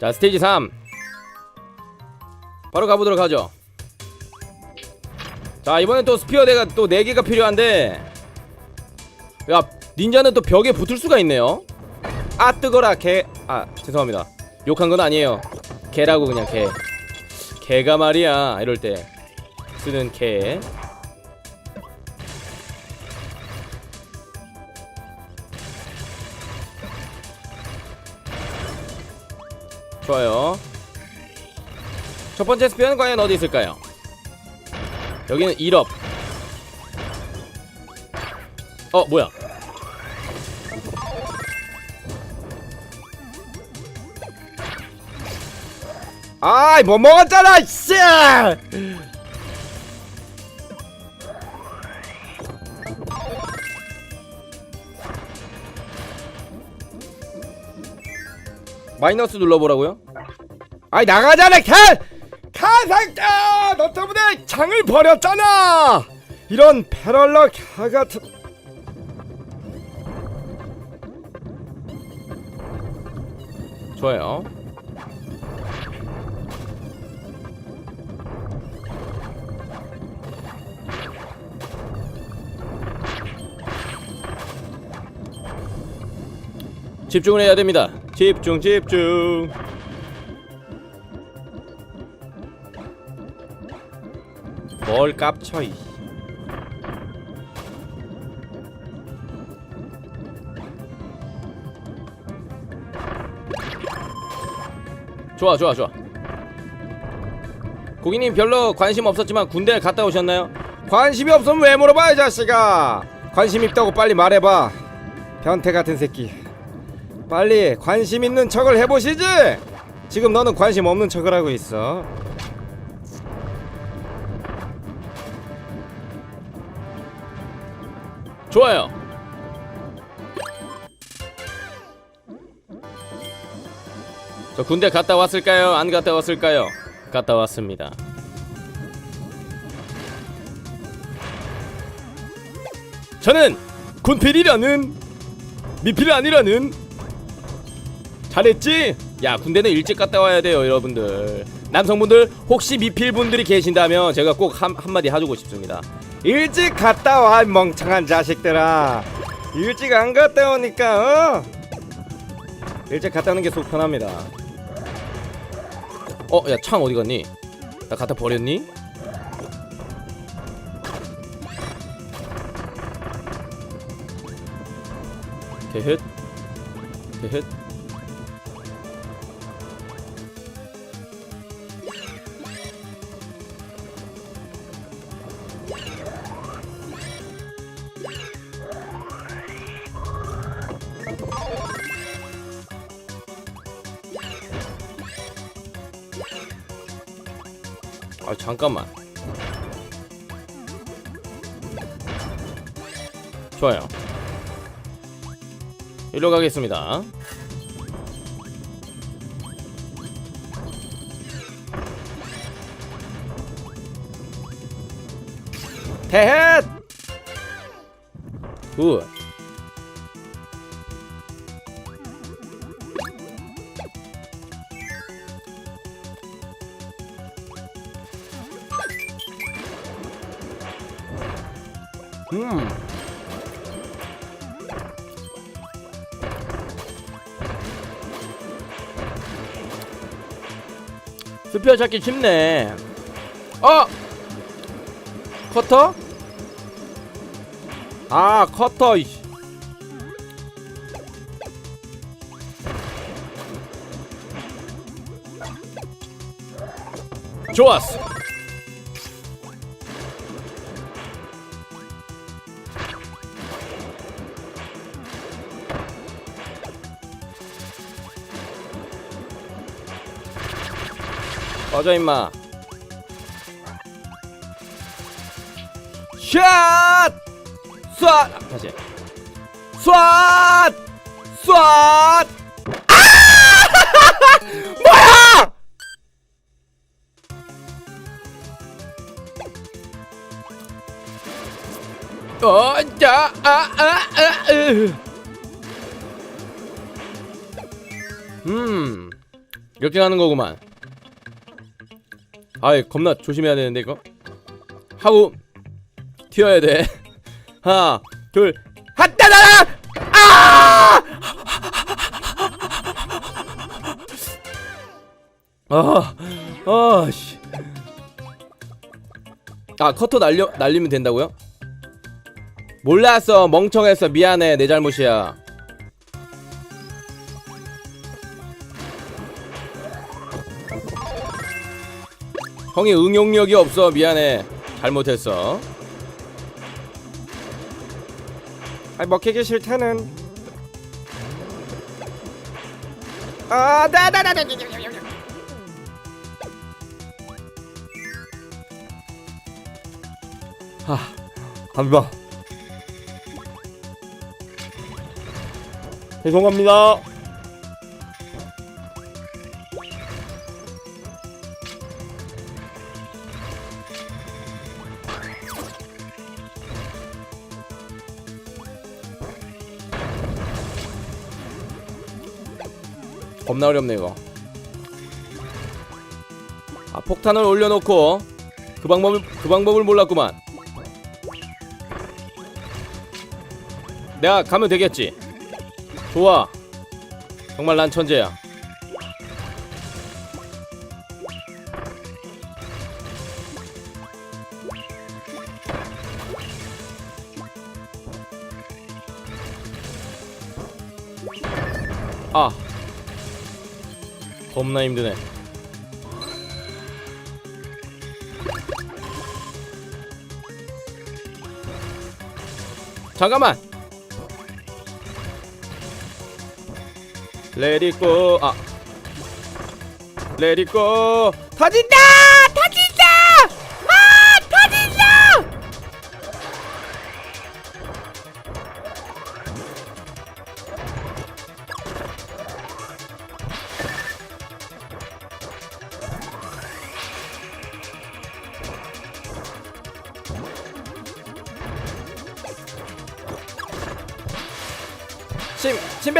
자 스테이지 3 바로 가보도록 하죠. 자 이번엔 또 스피어 대가 또 4개가 필요한데 야 닌자는 또 벽에 붙을 수가 있네요. 아 뜨거라 개 아 죄송합니다. 욕한 건 아니에요. 개라고 그냥 개. 개가 말이야 이럴 때 쓰는 개 첫 번째 스피어는 과연 어디 있을까요? 여기는 1업 어 뭐야 아이 못 먹었잖아 씨 마이너스 눌러보라고요? 아이 나가잖아 칸! 칸상자! 너 때문에 장을 버렸잖아! 이런 패럴러 개 같은 좋아요 집중을 해야 됩니다 집중 집중 뭘 깝쳐 이. 좋아 좋아 좋아. 고객님 별로 관심 없었지만 군대 갔다 오셨나요? 관심이 없으면 왜 물어봐 이 자식아? 관심 있다고 빨리 말해봐. 변태 같은 새끼. 빨리 관심 있는 척을 해보시지! 지금 너는 관심 없는 척을 하고 있어 좋아요 저 군대 갔다 왔을까요? 안 갔다 왔을까요? 갔다 왔습니다 저는 군필이라는 미필 아니라는 잘했지? 야 군대는 일찍 갔다 와야 돼요 여러분들 남성분들 혹시 미필분들이 계신다면 제가 꼭 한, 한마디 해주고 싶습니다 일찍 갔다 와 멍청한 자식들아 일찍 안 갔다 오니까 어? 일찍 갔다 오는 게 속 편합니다 어? 야 창 어디 갔니? 나 갖다 버렸니? 개헷 개헷 잠깐만. 좋아요. 일로 가겠습니다. 대헷 굿 스피어 찾기 쉽네. 어! 커터? 아, 커터. 이씨. 좋았어. 꺼져 임마 샷! 쏴! 아, 다시 쏴! 쏴! 아! 뭐야! 어, 자, 아, 아, 아, 으. 음, 이렇게 가는 거구만 아이 겁나 조심해야 되는데 이거 하고 튀어야 돼 하나 둘 핫다다라 아! 아, 아, 씨. 아, 커터 날려 날리면 된다고요? 몰랐어, 멍청했어, 미안해, 내 잘못이야. 형이 응용력이 없어, 미안해, 잘못했어. 아이 먹히기 싫다는. 아, 나나나나. 하, 갑니다. 죄송합니다. 겁나 어렵네 이거. 아 폭탄을 올려놓고 그 방법을 그 방법을 몰랐구만. 내가 가면 되겠지. 좋아. 정말 난 천재야. 겁나 힘드네. 잠깐만. 레디고 아 레디고 터진다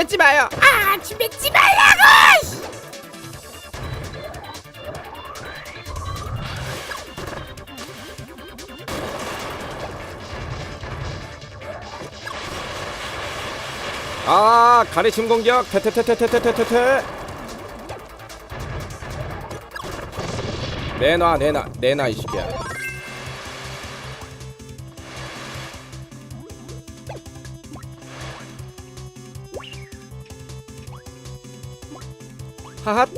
뱉지 마요 아, 침 뱉지 말라고! 씨! 아 가래침 공격 테테테테테테테테 내놔 내놔 내놔 이 새끼야 하핫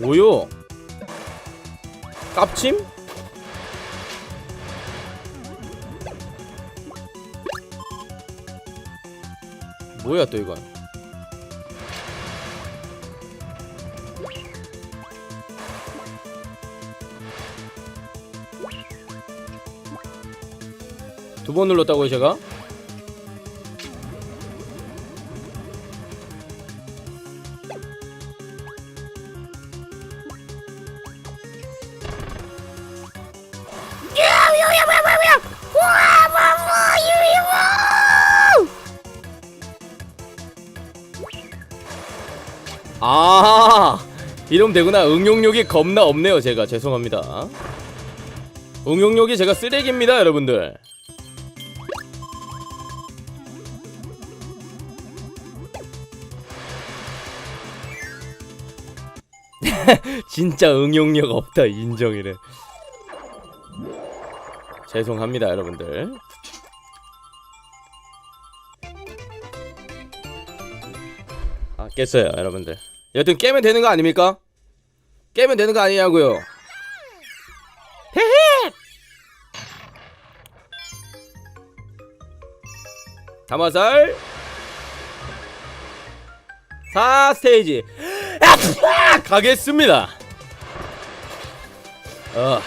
뭐요 깝침? 뭐야 또 이건 두 번 눌렀다고요 제가? 아 이러면 되구나. 응용력이 겁나 없네요 제가. 죄송합니다. 응용력이 제가 쓰레기입니다 여러분들. 진짜 응용력 없다 인정이래. 죄송합니다 여러분들. 아 깼어요 여러분들 여튼 깨면 되는 거 아닙니까? 깨면 되는 거 아니냐고요. 헤헤 담화살. 4 스테이지. 아, 가겠습니다. 어.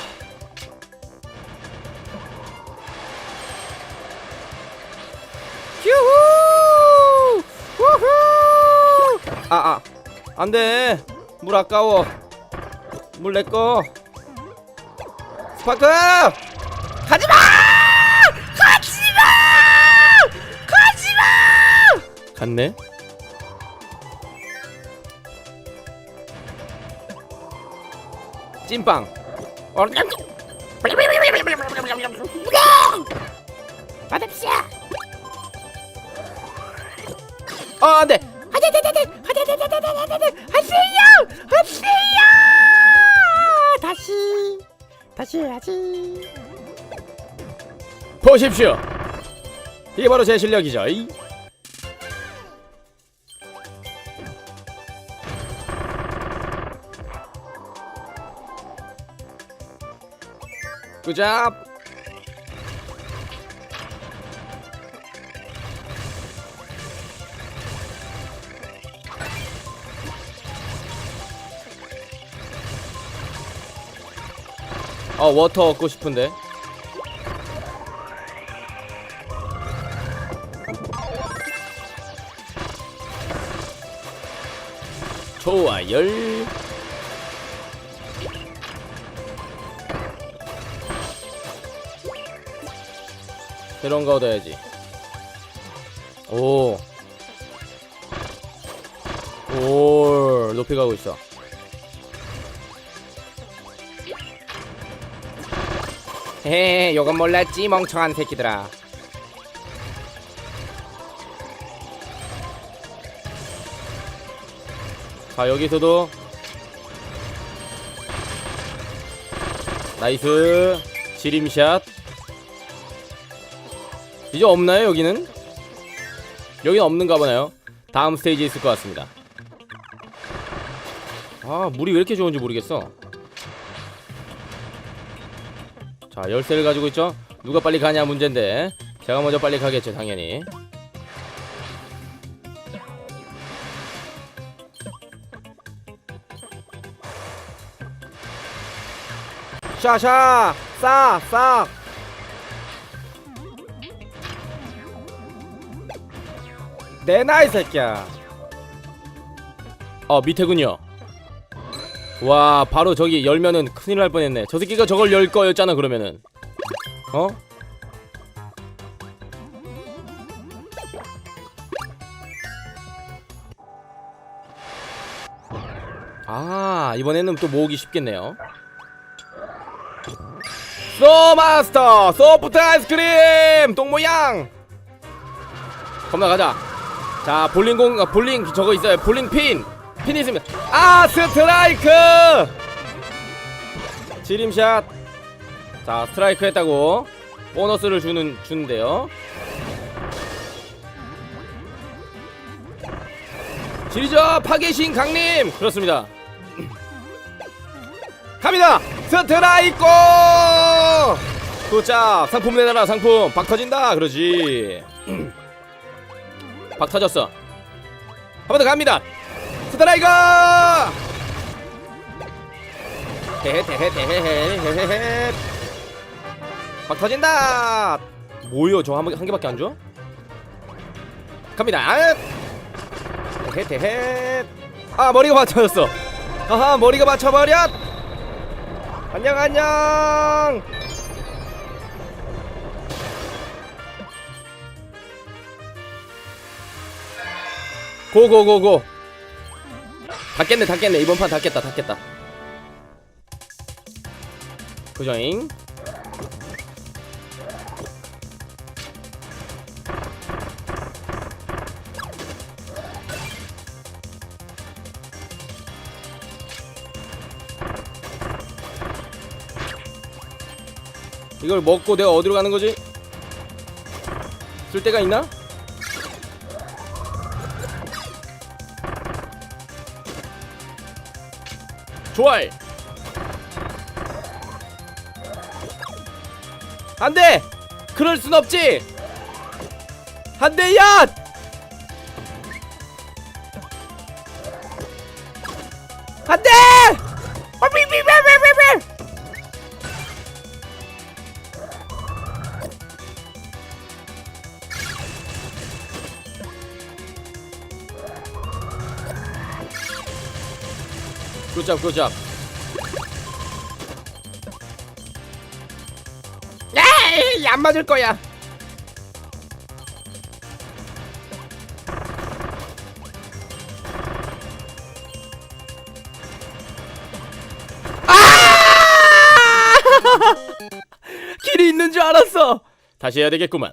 휴후! 우후! 아 아 안돼. 물 아까워. 물 내꺼. 스파크! 가지마! 가지마! 가지마! 갔네? 찐빵. 맛없어 어 안돼. 안돼 안돼 안돼. 하세요! 하세요! 다시. 다시 해야지. 보십시오. 이게 바로 제 실력이죠. 이. 굿잡 어 워터 얻고 싶은데 좋아 열 새로운 거 얻어야지 오. 오, 높이 가고 있어. 헤, 요건 몰랐지 멍청한 새끼들아. 자, 여기서도 나이스 지림샷. 이제 없나요, 여기는? 여기는 없는가 보나요? 다음 스테이지 있을 것 같습니다. 아, 물이 왜 이렇게 좋은지 모르겠어. 자, 열쇠를 가지고 있죠? 누가 빨리 가냐 문제인데. 제가 먼저 빨리 가겠죠, 당연히. 샤샤! 싸! 싸! 내놔 이 새끼야 어 밑에군요 와 바로 저기 열면은 큰일 날 뻔했네. 저 새끼가 저걸 열 거였잖아 그러면은. 어? 아 이번에는 또 모으기 쉽겠네요. 소마스터 소프트 아이스크림 똥모양! 겁나 가자. 자 볼링공 아, 볼링 저거 있어요. 볼링 핀! 핀 있으면 아 스트라이크! 지림샷. 자 스트라이크 했다고 보너스를 주는 주는데요. 지리죠 파괴신 강림! 그렇습니다. 갑니다! 스트라이크! 굿자 상품 내놔라 상품. 박 터진다 그러지. 박 터졌어. 한 번 더 갑니다 스트라이크 헤헤헤헤헤헤헤헤 박 터진다! 뭐요? 저 한 한 개밖에 안 줘? 갑니다. 헤헤헤 아 머리가 맞춰졌어. 아하 머리가 맞춰버렸! 안녕 안녕! 고고고고 다 깼네 다 깼네 이번 판 다 깼다 다 깼다 그죠잉 이걸 먹고 내가 어디로 가는 거지? 쓸 데가 있나? 좋아요. 안돼. 그럴 순 없지. 안돼 야. 안돼. 굿잡 굿잡 에이 안 맞을 거야 아! 길이 있는 줄 알았어. 다시 해야 되겠구만.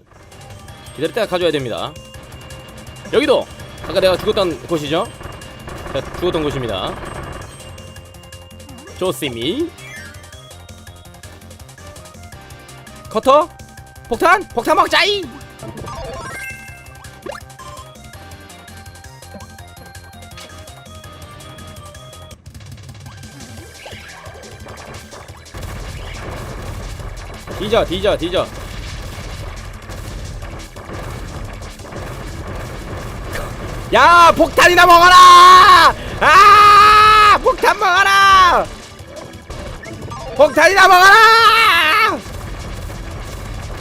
기다릴 때가 가져야 됩니다. 여기도 아까 내가 죽었던 곳이죠? 제가 죽었던 곳입니다. 좋습니 커터 폭탄 폭탄 먹자이! 뒤져 뒤져 뒤져 야 폭탄이나 먹어라! 아 폭탄 먹어라 폭탄이나 먹어라!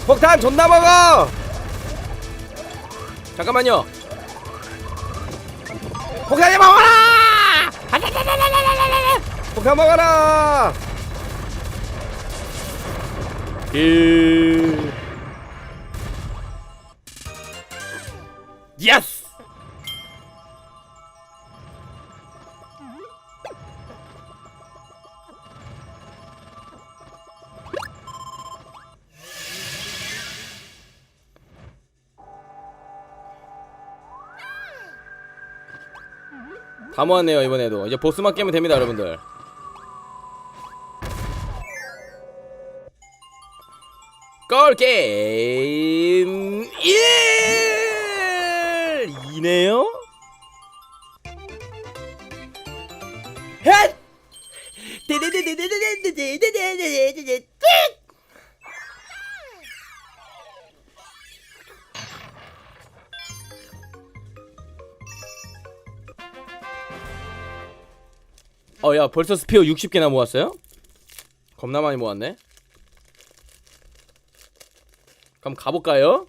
폭탄 존나 먹어! 잠깐만요. 폭탄이 먹어라! 폭탄 먹어라! 그예 다 모았네요 이번에도. 이제 보스만 깨면 됩니다 여러분들. 걸 게임 1 이네요? 헷 어, 야, 벌써 스피어 60개나 모았어요? 겁나 많이 모았네. 그럼 가볼까요?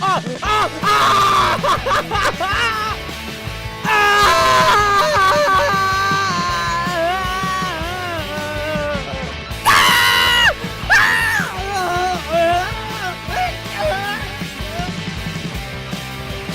아! 아! 아!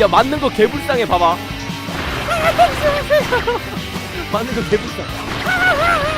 야 맞는 거 개불쌍해 봐봐 맞는 거 개불쌍